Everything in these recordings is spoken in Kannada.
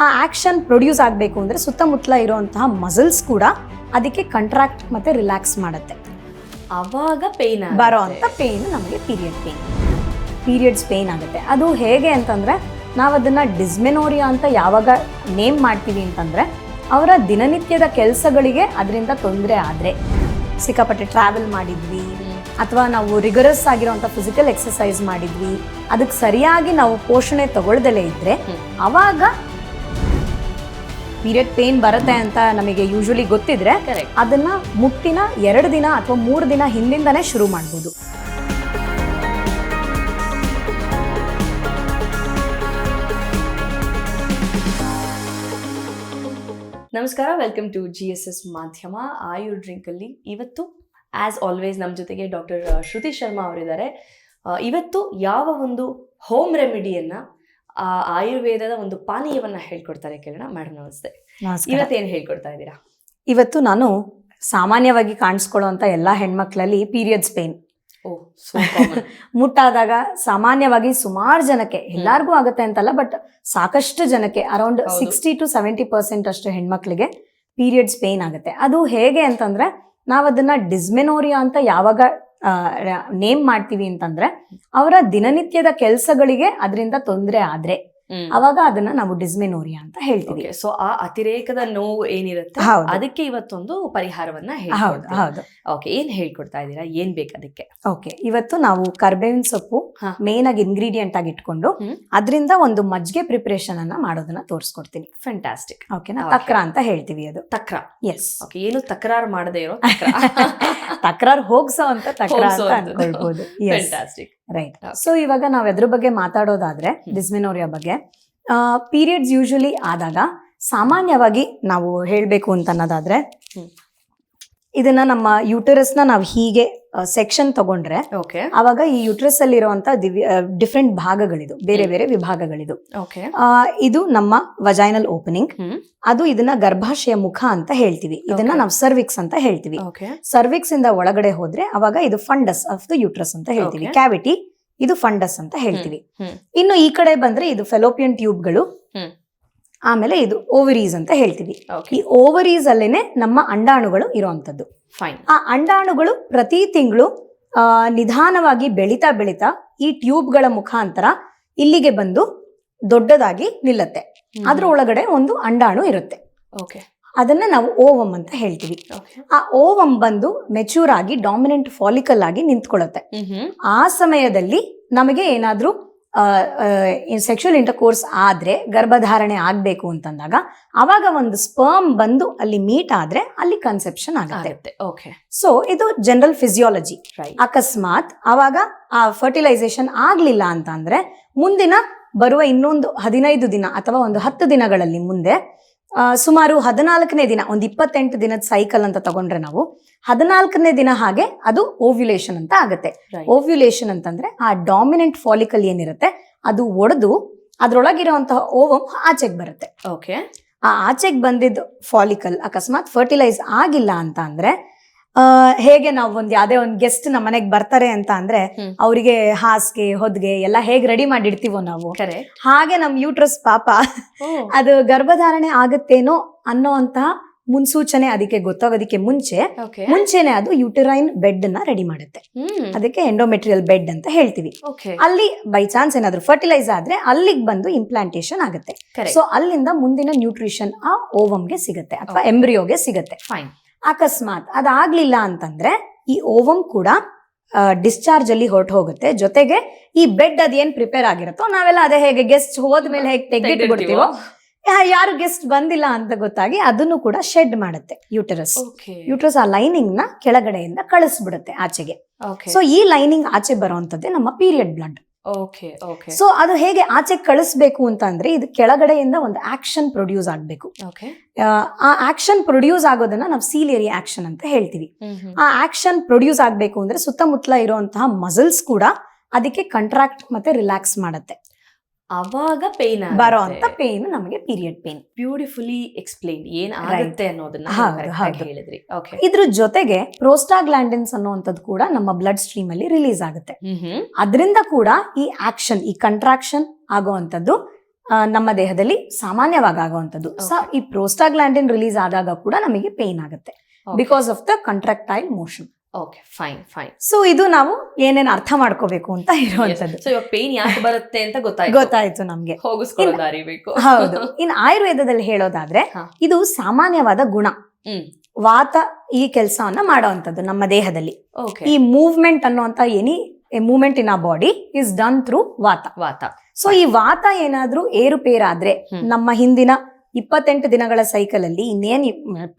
ಆ ಆಕ್ಷನ್ ಪ್ರೊಡ್ಯೂಸ್ ಆಗಬೇಕು ಅಂದರೆ ಸುತ್ತಮುತ್ತಲ ಇರುವಂತಹ ಮಸಲ್ಸ್ ಕೂಡ ಅದಕ್ಕೆ ಕಂಟ್ರಾಕ್ಟ್ ಮತ್ತೆ ರಿಲ್ಯಾಕ್ಸ್ ಮಾಡುತ್ತೆ. ಅವಾಗ ಪೇನ್ ಬರೋ ಅಂತ ಪೇನ್ ನಮಗೆ ಪೀರಿಯಡ್ ಪೇನ್ ಪೀರಿಯಡ್ಸ್ ಪೇನ್ ಆಗುತ್ತೆ. ಅದು ಹೇಗೆ ಅಂತಂದ್ರೆ ನಾವು ಅದನ್ನ ಡಿಸ್ಮೆನೋರಿಯಾ ಅಂತ ಯಾವಾಗ ನೇಮ್ ಮಾಡ್ತೀವಿ ಅಂತಂದ್ರೆ ಅವರ ದಿನನಿತ್ಯದ ಕೆಲಸಗಳಿಗೆ ಅದರಿಂದ ತೊಂದರೆ ಆದರೆ. ಸಿಕ್ಕಾಪಟ್ಟೆ ಟ್ರಾವೆಲ್ ಮಾಡಿದ್ವಿ ಅಥವಾ ನಾವು ರಿಗರಸ್ ಆಗಿರೋಂಥ ಫಿಸಿಕಲ್ ಎಕ್ಸಸೈಸ್ ಮಾಡಿದ್ವಿ ಅದಕ್ಕೆ ಸರಿಯಾಗಿ ನಾವು ಪೋಷಣೆ ತಗೊಳ್ದಲೇ ಇದ್ದರೆ ಅವಾಗ ಪೀರಿಯಡ್ ಪೇನ್ ಬರುತ್ತೆ ಅಂತ ನಮಗೆ ಯೂಶಲಿ ಗೊತ್ತಿದ್ರೆ ಅದನ್ನ ಮುಟ್ಟಿನ ಎರಡು ದಿನ ಅಥವಾ ಮೂರು ದಿನ ಹಿಂದಿಂದನೇ ಶುರು ಮಾಡ್ಬೋದು. ನಮಸ್ಕಾರ welcome to G S S ಮಾಧ್ಯಮ. ಆಯುರ್ ಡ್ರಿಂಕ್ ಅಲ್ಲಿ ಇವತ್ತು ಆಸ್ ಆಲ್ವೇಸ್ ನಮ್ಮ ಜೊತೆಗೆ ಡಾಕ್ಟರ್ ಶ್ರುತಿ ಶರ್ಮಾ ಅವರಿದ್ದಾರೆ. ಇವತ್ತು ಯಾವ ಒಂದು ಹೋಮ್ ರೆಮಿಡಿಯನ್ನ ಆ ಆಯುರ್ವೇದದ ಒಂದು ಪಾನೀಯವನ್ನ ಹೇಳ್ಕೊಡ್ತಾರೆ ಕೇಳೋಣ. ಮೇಡಮ್ ನಮಸ್ತೆ. ಇವತ್ತೇನು ಹೇಳ್ಕೊಡ್ತಾ ಇದ್ದೀರಾ? ಇವತ್ತು ನಾನು ಸಾಮಾನ್ಯವಾಗಿ ಕಾಣಿಸ್ಕೊಳ್ಳುವಂತ ಎಲ್ಲಾ ಹೆಣ್ಮಕ್ಳಲ್ಲಿ ಪೀರಿಯಡ್ಸ್ ಪೇನ್. ಮುಟ್ಟಾದಾಗ ಸಾಮಾನ್ಯವಾಗಿ ಸುಮಾರು ಜನಕ್ಕೆ ಎಲ್ಲಾರ್ಗೂ ಆಗುತ್ತೆ ಅಂತಲ್ಲ ಬಟ್ ಸಾಕಷ್ಟು ಜನಕ್ಕೆ around. Sixty to seventy percent ಅಷ್ಟು ಹೆಣ್ಮಕ್ಳಿಗೆ ಪೀರಿಯಡ್ಸ್ ಪೇನ್ ಆಗುತ್ತೆ. ಅದು ಹೇಗೆ ಅಂತಂದ್ರೆ ನಾವು ಅದನ್ನ ಡಿಸ್ಮೆನೋರಿಯಾ ಅಂತ ಯಾವಾಗ ನೇಮ್ ಮಾಡ್ತೀವಿ ಅಂತಂದ್ರೆ ಅವರ ದಿನನಿತ್ಯದ ಕೆಲಸಗಳಿಗೆ ಅದರಿಂದ ತೊಂದರೆ ಆದ್ರೆ. ಅವಾಗ ಅದನ್ನ ನಾವು ಡಿಸ್ಮೆನೋರಿಯಾ ಅಂತ ಹೇಳ್ತೀವಿ. ಸೊ ಆ ಅತಿರೇಕದ ನೋವು ಏನಿರುತ್ತೆ? ಅದಕ್ಕೆ ಇವತ್ತೊಂದು ಪರಿಹಾರವನ್ನ ಹೌದು ಹೌದು. ಓಕೆ ಏನ್ ಹೇಳ್ಕೊಡ್ತಾ ಇದ್ದೀರಾ? ಏನ್ ಬೇಕು ಅದಕ್ಕೆ? ಓಕೆ ಇವತ್ತು ನಾವು ಕರ್ಬೇವಿನ ಸೊಪ್ಪು. ಮೇನ್ ಆಗಿ ಇಂಗ್ರೀಡಿಯಂಟ್ ಆಗಿ ಇಟ್ಕೊಂಡು. ಅದರಿಂದ ಒಂದು ಮಜ್ಜಿಗೆ ಪ್ರಿಪರೇಷನ್ ಅನ್ನ ಮಾಡೋದನ್ನ ತೋರಿಸ್ಕೊಡ್ತೀನಿ. ಫ್ಯಾಂಟಾಸ್ಟಿಕ್ ಓಕೆನಾ. ತಕ್ರ ಅಂತ ಹೇಳ್ತೀವಿ ಅದು. ತಕ್ರ? ಎಸ್ ಓಕೆ ಏನು ತಕರಾರು ಮಾಡದೇ ಇರೋ ತಕ್ರಾರ್ ಹೋಗ್ಸೋ ಅಂತ ತಕ್ರ ಅಂತ ಹೇಳ್ಬೋದು ಅನ್ಕೊಳ್ಬಹುದು ಫ್ಯಾಂಟಾಸ್ಟಿಕ್ ರೈಟ್ ಸೊ ಇವಾಗ ನಾವ್ ಎದ್ರ ಬಗ್ಗೆ ಮಾತಾಡೋದಾದ್ರೆ ಡಿಸ್ಮಿನೋರಿಯಾ ಬಗ್ಗೆ ಪೀರಿಯಡ್ಸ್ ಯೂಶಲಿ ಆದಾಗ ಸಾಮಾನ್ಯವಾಗಿ ನಾವು ಹೇಳ್ಬೇಕು ಅಂತ ಅನ್ನೋದಾದ್ರೆ ಇದನ್ನ ನಮ್ಮ ಯೂಟರಸ್ನ ನಾವು ಹೀಗೆ ಸೆಕ್ಷನ್ ತಗೊಂಡ್ರೆ ಅವಾಗ ಈ ಯುಟ್ರಸ್ ಅಲ್ಲಿ ಇರುವಂತ ಡಿಫ್ರೆಂಟ್ ಭಾಗಗಳಿದು ಬೇರೆ ಬೇರೆ ವಿಭಾಗಗಳಿದು. ಇದು ನಮ್ಮ ವಜೈನಲ್ ಓಪನಿಂಗ್ ಅದು ಇದನ್ನ ಗರ್ಭಾಶಯ ಮುಖ ಅಂತ ಹೇಳ್ತೀವಿ. ಇದನ್ನ ನಾವು ಸರ್ವಿಕ್ಸ್ ಅಂತ ಹೇಳ್ತೀವಿ. ಸರ್ವಿಕ್ಸ್ ಇಂದ ಒಳಗಡೆ ಹೋದ್ರೆ ಅವಾಗ ಇದು ಫಂಡಸ್ ಆಫ್ ದ ಯುಟ್ರಸ್ ಅಂತ ಹೇಳ್ತೀವಿ. ಕ್ಯಾವಿಟಿ ಇದು ಫಂಡಸ್ ಅಂತ ಹೇಳ್ತೀವಿ. ಇನ್ನು ಈ ಕಡೆ ಬಂದ್ರೆ ಇದು ಫೆಲೋಪಿಯನ್ ಟ್ಯೂಬ್ಗಳು. ಆಮೇಲೆ ಇದು ಓವರೀಸ್ ಅಂತ ಹೇಳ್ತೀವಿ. ಈ ಓವರೀಸ್ ಅಲ್ಲೇನೆ ನಮ್ಮ ಅಂಡಾಣುಗಳು ಇರುವಂತದ್ದು ಫೈನ್ ಆ ಅಂಡಾಣುಗಳು ಪ್ರತಿ ತಿಂಗಳು ನಿಧಾನವಾಗಿ ಬೆಳೀತಾ ಬೆಳೀತಾ ಈ ಟ್ಯೂಬ್ಗಳ ಮುಖಾಂತರ ಇಲ್ಲಿಗೆ ಬಂದು ದೊಡ್ಡದಾಗಿ ನಿಲ್ಲತ್ತೆ. ಅದ್ರ ಒಳಗಡೆ ಒಂದು ಅಂಡಾಣು ಇರುತ್ತೆ. ಓಕೆ ಅದನ್ನ ನಾವು ಓವಮ್ ಅಂತ ಹೇಳ್ತೀವಿ. ಆ ಓವಮ್ ಬಂದು ಮೆಚೂರ್ ಆಗಿ ಡಾಮಿನೆಂಟ್ ಫಾಲಿಕಲ್ ಆಗಿ ನಿಂತ್ಕೊಳ್ಳುತ್ತೆ. ಆ ಸಮಯದಲ್ಲಿ ನಮಗೆ ಏನಾದ್ರೂ ಸೆಕ್ಷುವಲ್ ಇಂಟರ್ಕೋರ್ಸ್ ಆದ್ರೆ ಗರ್ಭಧಾರಣೆ ಆಗಬೇಕು ಅಂತಂದಾಗ ಅವಾಗ ಒಂದು ಸ್ಪರ್ಮ್ ಬಂದು ಅಲ್ಲಿ ಮೀಟ್ ಆದ್ರೆ ಅಲ್ಲಿ ಕನ್ಸೆಪ್ಷನ್ ಆಗುತ್ತೆ. ಓಕೆ ಸೊ ಇದು ಜನರಲ್ ಫಿಸಿಯಾಲಜಿ ಅಕಸ್ಮಾತ್ ಅವಾಗ ಆ ಫರ್ಟಿಲೈಸೇಷನ್ ಆಗಲಿಲ್ಲ ಅಂತ ಅಂದ್ರೆ ಮುಂದಿನ ಬರುವ ಇನ್ನೊಂದು ಹದಿನೈದು ದಿನ ಅಥವಾ ಒಂದು ಹತ್ತು ದಿನಗಳಲ್ಲಿ ಮುಂದೆ ಸುಮಾರು ಹದಿನಾಲ್ಕನೇ ದಿನ ಒಂದು ಇಪ್ಪತ್ತೆಂಟು ದಿನದ ಸೈಕಲ್ ಅಂತ ತಗೊಂಡ್ರೆ ನಾವು ಹದಿನಾಲ್ಕನೇ ದಿನ ಹಾಗೆ ಅದು ಓವ್ಯುಲೇಷನ್ ಅಂತ ಆಗುತ್ತೆ. ಓವ್ಯುಲೇಷನ್ ಅಂತಂದ್ರೆ ಆ ಡಾಮಿನೆಂಟ್ ಫಾಲಿಕಲ್ ಏನಿರುತ್ತೆ ಅದು ಒಡೆದು ಅದ್ರೊಳಗಿರುವಂತಹ ಓವಮ್ ಆಚೆಗೆ ಬರುತ್ತೆ. ಓಕೆ ಆ ಆಚೆಗೆ ಬಂದಿದ್ದು ಫಾಲಿಕಲ್ ಅಕಸ್ಮಾತ್ ಫರ್ಟಿಲೈಸ್ ಆಗಿಲ್ಲ ಅಂತ ಅಂದ್ರೆ ಹೇಗೆ ನಾವು ಒಂದ್ ಯಾವ್ದೇ ಒಂದ್ ಗೆಸ್ಟ್ ನಮ್ಮ ಮನೆಗೆ ಬರ್ತಾರೆ ಅಂತ ಅಂದ್ರೆ. ಅವರಿಗೆ ಹಾಸಿಗೆ ಹೊದ್ಗೆ ಎಲ್ಲ ಹೇಗ್ ರೆಡಿ ಮಾಡಿಡ್ತೀವೋ ನಾವು. ಹಾಗೆ ನಮ್ ಯೂಟ್ರಸ್ ಪಾಪ ಅದು ಗರ್ಭಧಾರಣೆ ಆಗುತ್ತೇನೋ ಅಂತ ಮುನ್ಸೂಚನೆ ಅದಕ್ಕೆ ಗೊತ್ತಾಗೋದಕ್ಕೆ ಮುಂಚೆ ಮುಂಚೆನೆ ಅದು ಯೂಟರೈನ್ ಬೆಡ್ನ ರೆಡಿ ಮಾಡುತ್ತೆ. ಅದಕ್ಕೆ ಎಂಡೋಮೆಟ್ರಿಯಲ್ ಬೆಡ್ ಅಂತ ಹೇಳ್ತೀವಿ. ಅಲ್ಲಿ ಬೈ ಚಾನ್ಸ್ ಏನಾದ್ರೂ ಫರ್ಟಿಲೈಸ್ ಆದ್ರೆ ಅಲ್ಲಿಗೆ ಬಂದು ಇಂಪ್ಲಾಂಟೇಶನ್ ಆಗುತ್ತೆ. ಸೊ ಅಲ್ಲಿಂದ ಮುಂದಿನ ನ್ಯೂಟ್ರಿಷನ್ ಆ ಓವಮ್ಗೆ ಸಿಗುತ್ತೆ ಅಥವಾ ಎಂಬ್ರಿಯೋಗೆ ಸಿಗುತ್ತೆ. ಫೈನ್ ಅಕಸ್ಮಾತ್ ಅದಾಗ್ಲಿಲ್ಲ ಅಂತಂದ್ರೆ ಈ ಓವಮ್ ಕೂಡ ಡಿಸ್ಚಾರ್ಜ್ ಅಲ್ಲಿ ಹೊರಟು ಹೋಗುತ್ತೆ ಜೊತೆಗೆ ಈ ಬೆಡ್ ಅದೇನ್ ಪ್ರಿಪೇರ್ ಆಗಿರುತ್ತೋ ನಾವೆಲ್ಲ ಅದೇ ಹೇಗೆ ಗೆಸ್ಟ್ ಹೋದ್ಮೇಲೆ ಹೇಗೆ ತೆಗೆದಿಟ್ಬಿಡ್ತೀವೋ ಯಾರು ಗೆಸ್ಟ್ ಬಂದಿಲ್ಲ ಅಂತ ಗೊತ್ತಾಗಿ ಅದನ್ನು ಕೂಡ ಶೆಡ್ ಮಾಡುತ್ತೆ ಯೂಟರಸ್ ಯೂಟರಸ್ ಆ ಲೈನಿಂಗ್ನ ಕೆಳಗಡೆಯಿಂದ ಕಳಿಸ್ಬಿಡುತ್ತೆ ಆಚೆಗೆ. ಸೊ ಈ ಲೈನಿಂಗ್ ಆಚೆ ಬರುವಂತದ್ದೇ ನಮ್ಮ period blood okay okay. So ಅದು ಹೇಗೆ ಆಚೆ ಕಳಿಸ್ಬೇಕು ಅಂತ ಅಂದ್ರೆ ಇದು ಕೆಳಗಡೆಯಿಂದ ಒಂದು ಆಕ್ಷನ್ ಪ್ರೊಡ್ಯೂಸ್ ಆಗ್ಬೇಕು. ಆ ಆಕ್ಷನ್ ಪ್ರೊಡ್ಯೂಸ್ ಆಗೋದನ್ನ ನಾವು ಸೀಲಿಯರಿ ಆಕ್ಷನ್ ಅಂತ ಹೇಳ್ತೀವಿ. ಆ ಆಕ್ಷನ್ ಪ್ರೊಡ್ಯೂಸ್ ಆಗಬೇಕು ಅಂದ್ರೆ ಸುತ್ತಮುತ್ತಲ ಇರುವಂತಹ ಮಸಲ್ಸ್ ಕೂಡ ಅದಕ್ಕೆ ಕಂಟ್ರಾಕ್ಟ್ ಮತ್ತೆ ರಿಲ್ಯಾಕ್ಸ್ ಮಾಡುತ್ತೆ. ಅವಾಗ ಪೇನ್ ಬರೋ ಅಂತ ಪೇನ್ ನಮಗೆ ಪೀರಿಯಡ್ ಪೇನ್ ಬ್ಯೂಟಿಫುಲಿ ಎಕ್ಸ್ಪ್ಲೈನ್ ಏನ್ ಆಗುತ್ತೆ ಅನ್ನೋದನ್ನ. ಹೇಳಿದ್ರಿ. ಇದ್ರ ಜೊತೆಗೆ ಪ್ರೋಸ್ಟಾಗ್ಲಾಂಡಿನ್ಸ್ ಅನ್ನುವಂಥದ್ದು ಕೂಡ ನಮ್ಮ ಬ್ಲಡ್ ಸ್ಟ್ರೀಮ್ ಅಲ್ಲಿ ರಿಲೀಸ್ ಆಗುತ್ತೆ. ಅದರಿಂದ ಕೂಡ ಈ ಆಕ್ಷನ್ ಈ ಕಂಟ್ರಾಕ್ಷನ್ ಆಗುವಂಥದ್ದು ನಮ್ಮ ದೇಹದಲ್ಲಿ ಸಾಮಾನ್ಯವಾಗಿ ಆಗುವಂಥದ್ದು. ಸೊ ಈ ಪ್ರೋಸ್ಟಾಗ್ಲಾಂಡಿನ್ ರಿಲೀಸ್ ಆದಾಗ ಕೂಡ ನಮಗೆ ಪೇನ್ ಆಗುತ್ತೆ. Because of the contractile motion okay fine fine so ಇದು ನಾವು ಏನೇನ್ ಅರ್ಥ ಮಾಡ್ಕೋಬೇಕು ಅಂತ ಇರುವಂತದ್ದು ಸೊ ಇವಾಗ ಪೇನ್ ಯಾಕೆ ಬರುತ್ತೆ ಅಂತ ಗೊತ್ತಾಯ್ತು. ಗೊತ್ತಾಯ್ತು ನಮ್ಗೆ. ಹೌದು. ಇನ್ನು ಆಯುರ್ವೇದದಲ್ಲಿ ಹೇಳೋದಾದ್ರೆ ಇದು ಸಾಮಾನ್ಯವಾದ ಗುಣ. ವಾತ ಈ ಕೆಲಸವನ್ನ ಮಾಡುವಂಥದ್ದು ನಮ್ಮ ದೇಹದಲ್ಲಿ. ಈ ಮೂವ್ಮೆಂಟ್ ಅನ್ನುವಂತ ಎನಿ ಮೂವ್ಮೆಂಟ್ ಇನ್ ಆ ಬಾಡಿ ಇಸ್ ಡನ್ ಥ್ರೂ ವಾತ. ವಾತ. ಸೊ ಈ ವಾತ ಏನಾದ್ರೂ ಏರುಪೇರಾದ್ರೆ. ನಮ್ಮ ಹಿಂದಿನ ಇಪ್ಪತ್ತೆಂಟು ದಿನಗಳ ಸೈಕಲ್ ಅಲ್ಲಿ ಇನ್ನೇನ್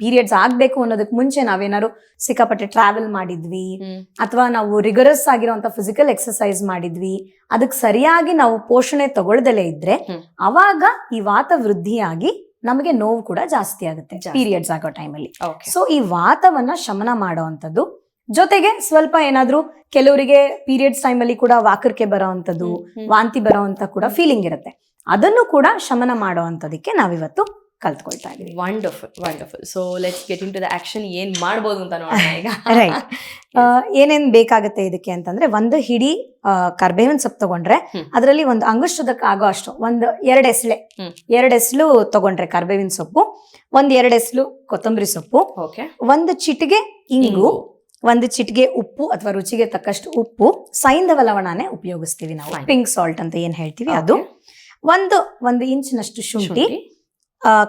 ಪೀರಿಯಡ್ಸ್ ಆಗ್ಬೇಕು ಅನ್ನೋದಕ್ಕೆ ಮುಂಚೆ ನಾವೇನಾದ್ರು ಸಿಕ್ಕಾಪಟ್ಟೆ ಟ್ರಾವೆಲ್ ಮಾಡಿದ್ವಿ. ಅಥವಾ ನಾವು ರಿಗರಸ್ ಆಗಿರುವಂತ ಫಿಸಿಕಲ್ ಎಕ್ಸರ್ಸೈಸ್ ಮಾಡಿದ್ವಿ. ಅದಕ್ಕೆ ಸರಿಯಾಗಿ ನಾವು ಪೋಷಣೆ ತಗೊಳ್ದಲೇ ಇದ್ರೆ. ಅವಾಗ ಈ ವಾತ ವೃದ್ಧಿಯಾಗಿ ನಮಗೆ ನೋವು ಕೂಡ ಜಾಸ್ತಿ ಆಗುತ್ತೆ ಪೀರಿಯಡ್ಸ್ ಆಗೋ ಟೈಮಲ್ಲಿ ಸೊ ಈ ವಾತವನ್ನ ಶಮನ ಮಾಡುವಂಥದ್ದು ಜೊತೆಗೆ ಸ್ವಲ್ಪ ಏನಾದ್ರೂ ಕೆಲವರಿಗೆ ಪೀರಿಯಡ್ಸ್ ಟೈಮಲ್ಲಿ ಕೂಡ ವಾಕರ್ಕೆ ಬರೋವಂಥದ್ದು ವಾಂತಿ ಬರೋವಂಥ ಕೂಡ ಫೀಲಿಂಗ್ ಇರುತ್ತೆ. ಅದನ್ನು ಕೂಡ ಶಮನ ಮಾಡುವಂಥದಕ್ಕೆ ನಾವಿವತ್ತು ಕಲ್ತ್ಕೊಳ್ತಾ ಇದ್ದೀವಿ wonderful wonderful so let's get into the action ಏನ್ ಮಾಡ್ಬೋದು ಅಂತ ನೋಡೋಣ ಈಗ. ರೈಟ್ ಏನೇನ್ ಬೇಕಾಗುತ್ತೆ ಇದಕ್ಕೆ ಅಂತಂದ್ರೆ ಒಂದು ಹಿಡಿ ಕರ್ಬೇವಿನ ಸೊಪ್ಪು ತಗೊಂಡ್ರೆ. ಅದರಲ್ಲಿ ಒಂದು ಅಂಗುಷ್ಟದಕ್ಕೆ ಆಗೋ ಅಷ್ಟು ಒಂದು ಎರಡು ಎಸ್ಲೆ. ಎರಡು ಎಸ್ಲು ತಗೊಂಡ್ರೆ ಕರ್ಬೇವಿನ ಸೊಪ್ಪು ಒಂದ್ ಎರಡು ಎಸ್ಲು ಕೊತ್ತಂಬರಿ ಸೊಪ್ಪು ಓಕೆ ಒಂದು ಚಿಟಿಗೆ ಇಂಗು ಒಂದು ಚಿಟಿಗೆ ಉಪ್ಪು ಅಥವಾ ರುಚಿಗೆ ತಕ್ಕಷ್ಟು ಉಪ್ಪು ಸೈಂಧವ ಲವಣನೇ ಉಪಯೋಗಿಸ್ತೀವಿ ನಾವು. ಪಿಂಕ್ ಸಾಲ್ಟ್ ಅಂತ ಏನ್ ಹೇಳ್ತೀವಿ ಅದು. ಒಂದು ಒಂದು ಇಂಚಿನಷ್ಟು ಶುಂಠಿ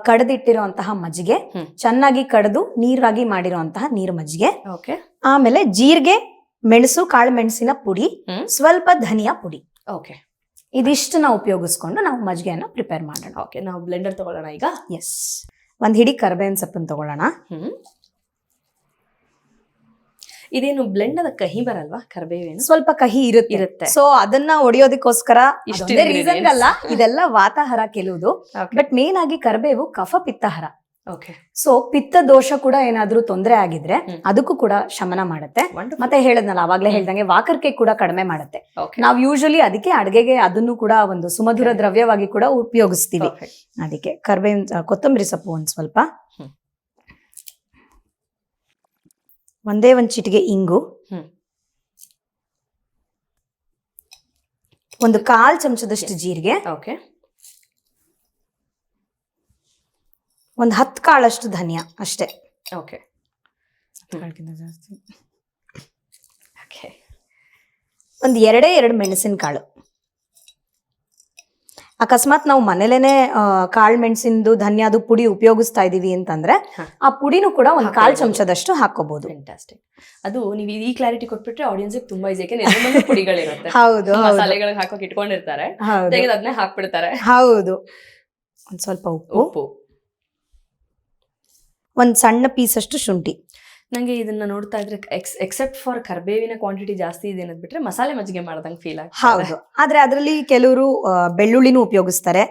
ಕಡ್ದಿಟ್ಟಿರುವಂತಹ ಮಜ್ಜಿಗೆ ಚೆನ್ನಾಗಿ ಕಡ್ದು ನೀರಾಗಿ ಮಾಡಿರುವಂತಹ ನೀರ್ ಮಜ್ಜಿಗೆ ಓಕೆ. ಆಮೇಲೆ ಜೀರಿಗೆ ಮೆಣಸು ಕಾಳು ಮೆಣಸಿನ ಪುಡಿ. ಸ್ವಲ್ಪ ಧನಿಯಾ ಪುಡಿ. ಓಕೆ. ಇದಿಷ್ಟನ್ನ ಉಪಯೋಗಿಸ್ಕೊಂಡು ನಾವು ಮಜ್ಜಿಗೆಯನ್ನು ಪ್ರಿಪೇರ್ ಮಾಡೋಣ. ಓಕೆ ನಾವು ಬ್ಲೆಂಡರ್ ತಗೊಳ್ಳೋಣ ಈಗ? ಎಸ್ ಒಂದ್ ಹಿಡಿ ಕರ್ಬೇವಿನ ಸೊಪ್ಪನ್ನು ತಗೊಳ್ಳೋಣ. ಇದೇನು ಬ್ಲೆಂಡ್ ಅದ ಕಹಿ ಬರಲ್ವಾ? ಕರ್ಬೇವೇನು? ಸ್ವಲ್ಪ ಕಹಿ ಇರುತ್ತೆ. ಇರುತ್ತೆ. ಸೊ ಅದನ್ನ ಒಡೆಯೋದಕ್ಕೋಸ್ಕರ ಇಷ್ಟು ರೀಸನ್ ಅಲ್ಲ ಇದೆಲ್ಲ ವಾತಾಹಾರ ಕೆಲವುದು ಬಟ್ ಮೇನ್ ಆಗಿ ಕರ್ಬೇವು ಕಫ ಪಿತ್ತಹರ. ಓಕೆ ಸೊ ಪಿತ್ತ ದೋಷ ಕೂಡ ಏನಾದ್ರೂ ತೊಂದರೆ ಆಗಿದ್ರೆ ಅದಕ್ಕೂ ಕೂಡ ಶಮನ ಮಾಡುತ್ತೆ. ಮತ್ತೆ ಹೇಳದ್ನಲ್ಲ ಅವಾಗ್ಲೇ ಹೇಳ್ದಂಗೆ ವಾಕರ್ಕೆ ಕೂಡ ಕಡಿಮೆ ಮಾಡುತ್ತೆ. ನಾವು ಯೂಶಲಿ ಅದಕ್ಕೆ ಅಡ್ಗೆಗೆ ಅದನ್ನು ಕೂಡ ಒಂದು ಸುಮಧುರ ದ್ರವ್ಯವಾಗಿ ಕೂಡ ಉಪಯೋಗಿಸ್ತೀವಿ. ಅದಕ್ಕೆ ಕರ್ಬೇವಿನ ಕೊತ್ತಂಬರಿ ಸೊಪ್ಪು ಒಂದ್ ಸ್ವಲ್ಪ ಹ್ಮ್. ಒಂದೇ ಒಂದು ಚಿಟಿಗೆ ಇಂಗು. ಒಂದು ಕಾಲ್ ಚಮಚದಷ್ಟು ಜೀರಿಗೆ. ಓಕೆ ಒಂದು ಹತ್ತು ಕಾಳಷ್ಟು ಧನಿಯ ಅಷ್ಟೇ. ಓಕೆ ಓಕೆ ಒಂದು ಎರಡೇ ಎರಡು ಮೆಣಸಿನ ಕಾಳು ಅಕಸ್ಮಾತ್ ನಾವು ಮನೇಲೇನೆ ಕಾಳು ಮೆಣಸಿಂದು ಧನ್ಯಾದು ಪುಡಿ ಉಪಯೋಗಿಸ್ತಾ ಇದೀವಿ ಅಂತಂದ್ರೆ ಆ ಪುಡಿನೂ ಕೂಡ ಒಂದು ಕಾಲ್ ಚಮಚದಷ್ಟು ಹಾಕೋಬಹುದು ಫ್ಯಾಂಟಾಸ್ಟಿಕ್ ಅದು ನೀವು ಈ ಕ್ಲಾರಿಟಿ ಕೊಟ್ಬಿಟ್ರೆ ಆಡಿಯನ್ಸ್ ತುಂಬಾ ಈಸಿ ಪುಡಿಗಳಿರುತ್ತೆ. ಹೌದು ಮಸಾಲೆಗಳಿಗೆ ಹಾಕೋಕೆ ಇಟ್ಕೊಂಡಿರ್ತಾರೆ. ತೆಗೆದು ಅದನ್ನೇ ಹಾಕ್ಬಿಡ್ತಾರೆ? ಹೌದು. ಒಂದ್ ಸ್ವಲ್ಪ ಉಪ್ಪು. ಉಪ್ಪು. ಒಂದ್ ಸಣ್ಣ ಪೀಸ್ ಅಷ್ಟು ಶುಂಠಿ. ನಂಗೆ ಇದನ್ನ ನೋಡ್ತಾ ಇದ್ರೆ ಎಕ್ಸೆಪ್ಟ್ ಫಾರ್ ಕರ್ಬೇವಿನ ಕ್ವಾಂಟಿಟಿ ಜಾಸ್ತಿ ಇದೆ ಅನ್ನೋದು ಬಿಟ್ರೆ ಮಸಾಲೆ ಮಜ್ಜಿಗೆ ಮಾಡ್ದಂಗೆ ಫೀಲ್ ಆಗ್ತದೆ. ಹೌದು. ಆದ್ರೆ ಅದರಲ್ಲಿ ಕೆಲವರು ಬೆಳ್ಳುಳ್ಳಿನೂ ಉಪಯೋಗಿಸ್ತಾರೆ.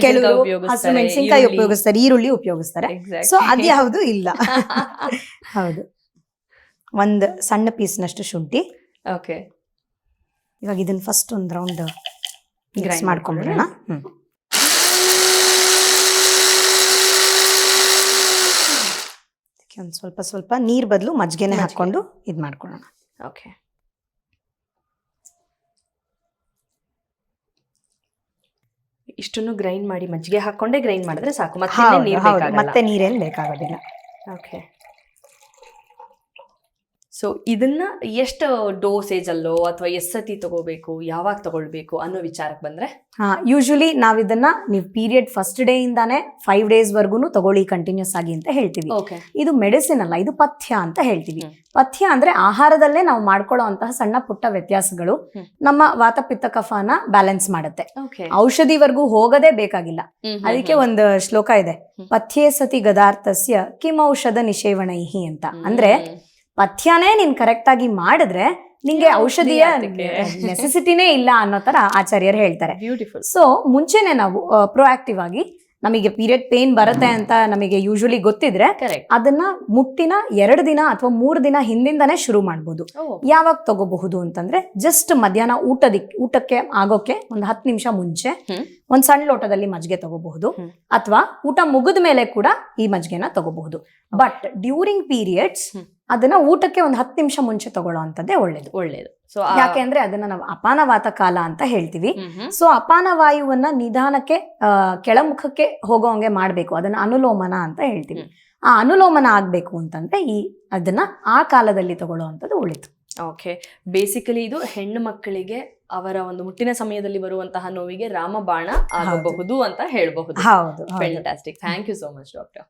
ಕೆಲವರು ಹಸಿರು ಮೆಣಸಿನಕಾಯಿ ಉಪಯೋಗಿಸ್ತಾರೆ ಈರುಳ್ಳಿ ಉಪಯೋಗಿಸ್ತಾರೆ. ಸೊ ಅದ್ಯಾವುದು ಇಲ್ಲ. ಹೌದು. ಒಂದ್ ಸಣ್ಣ ಪೀಸ್ನಷ್ಟು ಶುಂಠಿ. ಓಕೆ ಇವಾಗ ಇದನ್ನ ಫಸ್ಟ್ ಒಂದ್ ರೌಂಡ್ ಮಿಕ್ಸ್ Grind ಮಾಡ್ಕೊಂಡ್ಬಿಡೋಣ ಹ್ಮ್. ಅದಕ್ಕೆ ಒಂದು ಸ್ವಲ್ಪ ಸ್ವಲ್ಪ ನೀರು ಬದಲು ಮಜ್ಜಿಗೆನೆ ಮಜ್ಜಿಗೆ. ಹಾಕೊಂಡು ಇದ್ ಮಾಡ್ಕೊಳ್ಳೋಣ. ಓಕೆ. ಇಷ್ಟನ್ನು ಗ್ರೈಂಡ್ ಮಾಡಿ ಮಜ್ಜಿಗೆ ಹಾಕೊಂಡೇ ಗ್ರೈಂಡ್ ಮಾಡಿದ್ರೆ ಸಾಕು. ಮತ್ತೆ ನೀರು ಮತ್ತೆ ನೀರೇನ್ ಬೇಕಾಗೋದಿಲ್ಲ. ಓಕೆ. ಸೊ ಇದನ್ನ ಎಷ್ಟು ಡೋಸೇಜ್ ಅಲ್ಲೋ ಅಥವಾ ಎಷ್ಟು ಸತಿ ತಗೋಬೇಕು ಯಾವಾಗ ತಗೊಳ್ಬೇಕು ಅನ್ನೋ ವಿಚಾರಕ್ಕೆ ಬಂದ್ರೆ ಹಾ ಯೂಶಲಿ ನಾವ್ ಇದನ್ನ ನೀವು ಪೀರಿಯಡ್ ಫಸ್ಟ್ ಡೇ ಇಂದಾನೆ ಫೈವ್ ಡೇಸ್ ವರ್ಗುನು ತಗೊಳ್ಳಿ ಕಂಟಿನ್ಯೂಸ್ ಆಗಿ ಅಂತ ಹೇಳ್ತೀವಿ. ಓಕೆ ಇದು ಮೆಡಿಸಿನ್ ಅಲ್ಲ ಇದು ಪಥ್ಯ ಅಂತ ಹೇಳ್ತೀವಿ. ಪಥ್ಯ ಅಂದ್ರೆ ಆಹಾರದಲ್ಲೇ ನಾವು ಮಾಡ್ಕೊಳ್ಳೋ ಅಂತಹ ಸಣ್ಣ ಪುಟ್ಟ ವ್ಯತ್ಯಾಸಗಳು. ನಮ್ಮ ವಾತಪಿತ್ತ ಕಫಾನ ಬ್ಯಾಲೆನ್ಸ್ ಮಾಡುತ್ತೆ. ಔಷಧಿವರೆಗೂ ಹೋಗದೇ ಬೇಕಾಗಿಲ್ಲ. ಅದಕ್ಕೆ ಒಂದು ಶ್ಲೋಕ ಇದೆ. ಪಥ್ಯೇ ಸತಿ ಗದಾರ್ಥಸ್ಯ ಕಿಮ್ ಔಷಧ ನಿಷೇವಣೈಹಿ ಅಂತ. ಅಂದ್ರೆ ಪಥ್ಯನೇ ನೀನ್ ಕರೆಕ್ಟಾಗಿ ಮಾಡಿದ್ರೆ ನಿಂಗೆ ಔಷಧಿಯ ನೆಸೆಸಿಟಿನೇ ಇಲ್ಲ ಅನ್ನೋ ತರ ಆಚಾರ್ಯರು ಹೇಳ್ತಾರೆ. ಬ್ಯೂಟಿಫುಲ್ ಸೊ ಮುಂಚೆನೆ ನಾವು ಪ್ರೊಆಕ್ಟಿವ್ ಆಗಿ ನಮಗೆ ಪೀರಿಯಡ್ ಪೇನ್ ಬರುತ್ತೆ ಅಂತ ನಮಗೆ ಯೂಶಲಿ ಗೊತ್ತಿದ್ರೆ ಅದನ್ನ ಮುಟ್ಟಿನ ಎರಡು ದಿನ ಅಥವಾ ಮೂರು ದಿನ ಹಿಂದಿಂದನೇ ಶುರು ಮಾಡಬಹುದು ಯಾವಾಗ ತಗೋಬಹುದು ಅಂತಂದ್ರೆ ಜಸ್ಟ್ ಮಧ್ಯಾಹ್ನ ಊಟದ ಊಟಕ್ಕೆ ಆಗೋಕೆ ಒಂದು ಹತ್ತು ನಿಮಿಷ ಮುಂಚೆ. ಒಂದ್ ಸಣ್ಣ ಲೋಟದಲ್ಲಿ ಮಜ್ಜಿಗೆ ತಗೋಬಹುದು. ಅಥವಾ ಊಟ ಮುಗಿದ ಮೇಲೆ ಕೂಡ ಈ ಮಜ್ಜಿಗೆನ ತಗೋಬಹುದು. But during periods. ಅದನ್ನ ಊಟಕ್ಕೆ ಒಂದು ಹತ್ತು ನಿಮಿಷ ಮುಂಚೆ ತಗೊಳ್ಳೋ ಅಂತದ್ದೇ ಒಳ್ಳೇದು. ಒಳ್ಳೇದು. ಸೊ ಯಾಕೆ ಅಂದ್ರೆ ಅದನ್ನ ನಾವು ಅಪಾನವಾತ ಕಾಲ ಅಂತ ಹೇಳ್ತೀವಿ. ಸೊ ಅಪಾನ ವಾಯುವನ್ನ ನಿಧಾನಕ್ಕೆ ಕೆಳಮುಖಕ್ಕೆ ಹೋಗೋಂಗೆ ಮಾಡಬೇಕು. ಅದನ್ನ ಅನುಲೋಮನ ಅಂತ ಹೇಳ್ತೀವಿ. ಆ ಅನುಲೋಮನ ಆಗ್ಬೇಕು ಅಂತಂದ್ರೆ ಈ ಅದನ್ನ ಆ ಕಾಲದಲ್ಲಿ ತಗೊಳ್ಳುವಂಥದ್ದು ಒಳ್ಳೇದು. ಓಕೆ ಬೇಸಿಕಲಿ ಇದು ಹೆಣ್ಣು ಮಕ್ಕಳಿಗೆ ಅವರ ಒಂದು ಮುಟ್ಟಿನ ಸಮಯದಲ್ಲಿ ಬರುವಂತಹ ನೋವಿಗೆ ರಾಮಬಾಣ ಆಗಬಹುದು ಅಂತ ಹೇಳಬಹುದು. ಹೌದು fantastic thank you so much doctor